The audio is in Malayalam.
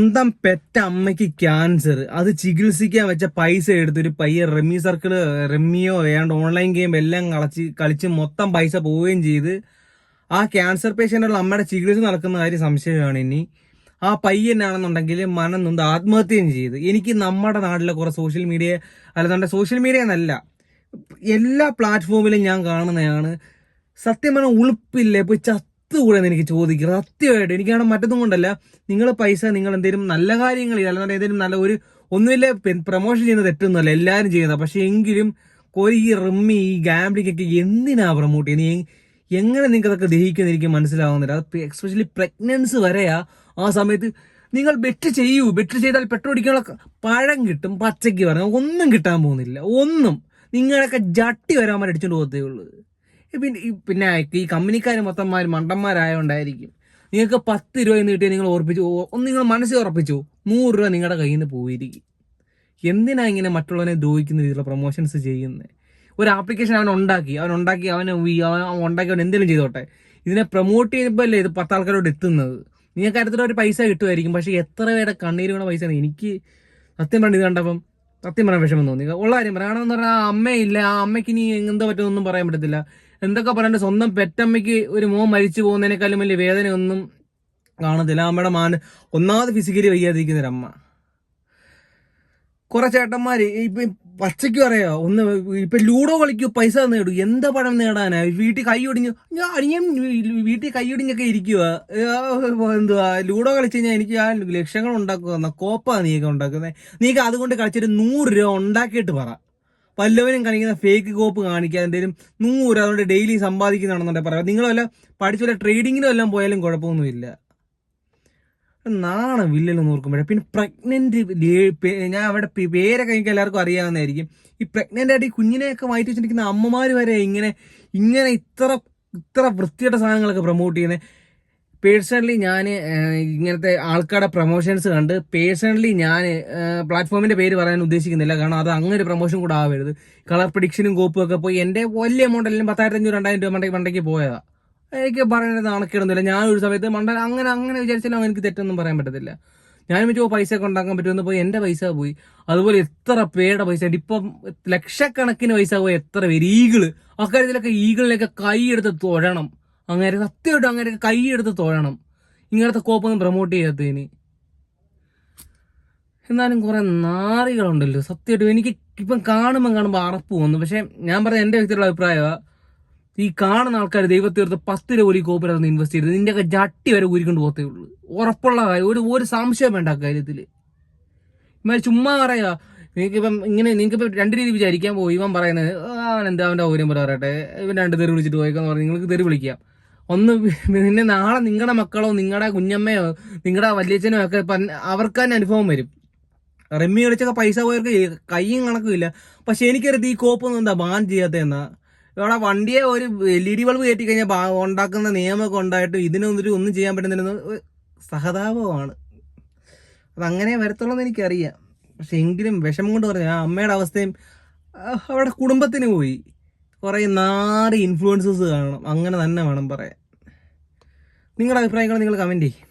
സ്വന്തം പെറ്റ അമ്മയ്ക്ക് ക്യാൻസർ അത് ചികിത്സിക്കാൻ വെച്ച പൈസ എടുത്തൊരു പയ്യെ റമ്മി സർക്കിൾ റമ്മിയോ വേണ്ട ഓൺലൈൻ ഗെയിം എല്ലാം കളിച്ച് കളിച്ച് മൊത്തം പൈസ പോവുകയും ചെയ്ത് ആ ക്യാൻസർ പേഷ്യന്റുള്ള അമ്മയുടെ ചികിത്സ നടക്കുന്ന കാര്യം സംശയമാണ് ഇനി. ആ പയ്യനാണെന്നുണ്ടെങ്കിൽ മനം നൊന്ത് ആത്മഹത്യയും ചെയ്ത്. എനിക്ക് നമ്മുടെ നാട്ടിലെ കുറെ സോഷ്യൽ മീഡിയ അല്ലാതെ സോഷ്യൽ മീഡിയ എന്നല്ല. എല്ലാ പ്ലാറ്റ്ഫോമിലും ഞാൻ കാണുന്നതാണ്. സത്യം പറഞ്ഞാൽ ഉളുപ്പില്ലേ? പോയി ചത്തുകൂടെ കൂടെ എനിക്ക് ചോദിക്കുന്നത്. സത്യമായിട്ട് എനിക്കാണ് മറ്റൊന്നും കൊണ്ടല്ല. നിങ്ങൾ പൈസ നിങ്ങൾ എന്തെങ്കിലും നല്ല കാര്യങ്ങൾ അല്ലാതെ എന്തെങ്കിലും നല്ല ഒരു ഒന്നുമില്ല പ്രൊമോഷൻ ചെയ്യുന്നത് തെറ്റൊന്നുമല്ല എല്ലാവരും ചെയ്യുന്നത്. പക്ഷേ എങ്കിലും കോരി ഈ റിമ്മി ഈ ഗാംബ്ലിക്കൊക്കെ എന്തിനാ പ്രൊമോട്ട് ചെയ്യുന്നത് എങ്ങനെ നിങ്ങൾക്ക് അതൊക്കെ ദഹിക്കുന്ന എനിക്ക് മനസ്സിലാവുന്നില്ല. അത് എക്സ്പെഷ്യലി പ്രഗ്നൻസ് വരെയാ. ആ സമയത്ത് നിങ്ങൾ ബെറ്റ് ചെയ്യൂ. ബെറ്റ് ചെയ്താൽ പെട്രോൾ അടിക്കാനുള്ള പഴം കിട്ടും പച്ചയ്ക്ക് പറഞ്ഞാൽ ഒന്നും കിട്ടാൻ പോകുന്നില്ല. ഒന്നും. നിങ്ങളൊക്കെ ജട്ടി വരാൻ വേണ്ടി അടിച്ചുകൊണ്ട് പോകത്തേ ഉള്ളൂ. പിന്നെ പിന്നെ ഈ കമ്പനിക്കാർ മൊത്തന്മാർ മണ്ടന്മാരായോണ്ടായിരിക്കും. നിങ്ങൾക്ക് പത്ത് രൂപ എന്ന് കിട്ടിയാൽ നിങ്ങൾ ഓർപ്പിച്ചു ഒന്ന് നിങ്ങൾ മനസ്സിൽ ഉറപ്പിച്ചു നൂറ് രൂപ നിങ്ങളുടെ കയ്യിൽ നിന്ന് പോയിരിക്കും. എന്തിനാ ഇങ്ങനെ മറ്റുള്ളവനെ ദ്രോഹിക്കുന്ന രീതിയിലുള്ള പ്രൊമോഷൻസ് ചെയ്യുന്നത് ഒരു ആപ്ലിക്കേഷൻ അവൻ ഉണ്ടാക്കി അവൻ ഉണ്ടാക്കി അവൻ ഉണ്ടാക്കി അവൻ എന്തെങ്കിലും ചെയ്തോട്ടെ. ഇതിനെ പ്രൊമോട്ട് ചെയ്യുമ്പോൾ അല്ലേ ഇത് പത്ത് ആൾക്കാരോട് എത്തുന്നത്? നിങ്ങൾക്ക് അടുത്തിട്ട് ഒരു പൈസ കിട്ടുമായിരിക്കും പക്ഷേ എത്ര പേരുടെ കണ്ണീര് വീണ പൈസ എനിക്ക് സത്യം പറഞ്ഞ ഇത് കണ്ടപ്പം സത്യം പറയാൻ വിഷമം തോന്നി. ഉള്ള കാര്യം പറയാം കാരണം എന്ന് പറഞ്ഞാൽ ആ അമ്മയില്ല ആ അമ്മയ്ക്ക് ഇനി എന്താ പറ്റുമെന്നൊന്നും പറയാൻ പറ്റത്തില്ല. എന്തൊക്കെ പറയണ്ട? സ്വന്തം പെറ്റമ്മയ്ക്ക് ഒരു മോൻ മരിച്ചു പോകുന്നതിനേക്കാളും വലിയ വേദനയൊന്നും കാണത്തില്ല. അമ്മയുടെ മാന ഒന്നാമത് ഫിസിക്കലി വയ്യാതിരിക്കുന്ന ഒരമ്മ. കുറെ ചേട്ടന്മാർ ഇപ്പൊ പച്ചയ്ക്ക് പറയാ ഒന്ന് ഇപ്പൊ ലൂഡോ കളിക്കൂ പൈസ നേടൂ എന്താ പണം നേടാനാ? വീട്ടിൽ കൈ ഒടിഞ്ഞു ഞാൻ അനിയൻ വീട്ടിൽ കൈ ഒടിഞ്ഞൊക്കെ ഇരിക്കുക എന്തുവാ? ലൂഡോ കളിച്ചു കഴിഞ്ഞാൽ എനിക്ക് ആ ലക്ഷങ്ങൾ ഉണ്ടാക്കുക കോപ്പാ നീക്കം ഉണ്ടാക്കുന്നത് നീക്ക് അതുകൊണ്ട് കളിച്ചിട്ട് നൂറ് രൂപ ഉണ്ടാക്കിയിട്ട് പറ. വല്ലവനും കാണിക്കുന്ന ഫേക്ക് കോപ്പ് കാണിക്കുക എന്തെങ്കിലും നൂറ് അതുകൊണ്ട് ഡെയിലി സമ്പാദിക്കുന്നതാണെന്നുണ്ടെ പറയാം നിങ്ങൾ വല്ല പഠിച്ച വല്ല ട്രേഡിങ്ങിനും എല്ലാം പോയാലും കുഴപ്പമൊന്നുമില്ല നാണം വില്ലെന്ന് ഓർക്കുമ്പോഴേ. പിന്നെ പ്രഗ്നന്റ് ഞാൻ അവിടെ പേരൊക്കെ എനിക്ക് എല്ലാവർക്കും അറിയാവുന്നതായിരിക്കും. ഈ പ്രഗ്നന്റ് ആയിട്ട് ഈ കുഞ്ഞിനെയൊക്കെ മാറ്റി വെച്ചിരിക്കുന്ന അമ്മമാർ വരെ ഇങ്ങനെ ഇങ്ങനെ ഇത്ര ഇത്ര വൃത്തിയുടെ സാധനങ്ങളൊക്കെ പ്രൊമോട്ട് ചെയ്യുന്നത്. പേഴ്സണലി ഞാൻ ഇങ്ങനത്തെ ആൾക്കാരുടെ പ്രൊമോഷൻസ് കണ്ട് പേഴ്സണലി ഞാൻ പ്ലാറ്റ്ഫോമിന്റെ പേര് പറയാൻ ഉദ്ദേശിക്കുന്നില്ല. കാരണം അത് അങ്ങനെ പ്രൊമോഷൻ കൂടെ ആവരുത്. കളർ പ്രിഡിക്ഷനും കോപ്പും ഒക്കെ പോയി എന്റെ വലിയ എമൗണ്ട് അല്ലെങ്കിൽ പത്തായിരത്തി അഞ്ഞൂറ് രണ്ടായിരം രൂപ മണ്ടയ്ക്ക് മണ്ടയ്ക്ക് പോയതാ. എനിക്ക് പറയുന്നത് നാണക്കേടൊന്നുമില്ല. ഞാൻ ഒരു സമയത്ത് മണ്ട അങ്ങനെ അങ്ങനെ വിചാരിച്ചാലും എനിക്ക് തെറ്റൊന്നും പറയാൻ പറ്റത്തില്ല. ഞാൻ വെച്ചോ പൈസ ഒക്കെ ഉണ്ടാക്കാൻ പറ്റുമെന്ന് പോയി എന്റെ പൈസ പോയി. അതുപോലെ എത്ര പേരുടെ പൈസ. ഇപ്പം ലക്ഷക്കണക്കിന് പൈസ പോയി എത്ര പേര്. ഈഗിൾ. അക്കാര്യത്തിലൊക്കെ ഈഗിളിലൊക്കെ കൈയെടുത്ത് തൊഴണം. അങ്ങനെ സത്യമായിട്ടും അങ്ങനെ കൈയെടുത്ത് തൊഴണം. ഇങ്ങനത്തെ കോപ്പൊന്നും പ്രൊമോട്ട് ചെയ്യാത്തതിന്. എന്നാലും കുറെ നാറികളുണ്ടല്ലോ സത്യമായിട്ടും. എനിക്ക് ഇപ്പം കാണുമ്പോൾ കാണുമ്പോൾ അറപ്പ് വന്നു പക്ഷേ ഞാൻ പറഞ്ഞ എന്റെ വ്യക്തിയുള്ള അഭിപ്രായമാണ് ഈ കാണുന്ന ആൾക്കാർ ദൈവത്തീർത്ത് പത്ത് രൂപ ഒരു കോപ്പിനകത്ത് ഇൻവെസ്റ്റ് ചെയ്ത് നിന്റെയൊക്കെ ജട്ടി വരെ ഊരിക്കൊണ്ട് പോകത്തേ ഉള്ളൂ. ഉറപ്പുള്ള കാര്യം ഒരു ഒരു സംശയം വേണ്ട അക്കാര്യത്തിൽ ഇമാര് ചുമ്മാ പറയാ നിങ്ങൾക്കിപ്പം ഇങ്ങനെ നിങ്ങൾക്കിപ്പം രണ്ട് രീതി വിചാരിക്കാൻ പോയി ഇവൻ പറയുന്നത് "ആ, അവൻ എന്താ അവന്റെ ഔര്യം പറയട്ടെ. ഇവൻ രണ്ട് തെറി വിളിച്ചിട്ട് പോയിക്കാന്ന് പറഞ്ഞ് നിങ്ങൾക്ക് തെറി വിളിക്കാം. ഒന്ന് പിന്നെ നാളെ നിങ്ങളുടെ മക്കളോ നിങ്ങളുടെ കുഞ്ഞമ്മയോ നിങ്ങളുടെ വല്യച്ഛനോ ഒക്കെ അവർക്ക് തന്നെ അനുഭവം വരും. റമ്മി കളിച്ചൊക്കെ പൈസ പോയവർക്ക് കൈയും കണക്കുമില്ല പക്ഷെ എനിക്കറിയത് ഈ കോപ്പൊന്നും എന്താ ബാൻ ചെയ്യാത്തതെന്നാ. ഇവിടെ വണ്ടിയെ ഒരു എൽ ഇ ഡി ബൾബ് കയറ്റി കഴിഞ്ഞാൽ ഉണ്ടാക്കുന്ന നിയമമൊക്കെ ഉണ്ടായിട്ട് ഇതിനൊന്നും ഒന്നും ചെയ്യാൻ പറ്റുന്നില്ലെന്ന് സഹതാപമാണ്. അങ്ങനെ വരത്തുള്ളൂ എന്ന് എനിക്കറിയാം. പക്ഷെ എങ്കിലും വിഷമം കൊണ്ട് പറഞ്ഞു ആ അമ്മയുടെ അവസ്ഥയും അവിടെ കുടുംബത്തിന് പോയി. കുറേ നാറി ഇൻഫ്ലുവൻസസ് കാണണം. അങ്ങനെ തന്നെ വേണം പറയാൻ. നിങ്ങളുടെ അഭിപ്രായങ്ങൾ നിങ്ങൾ കമന്റ് ചെയ്യും.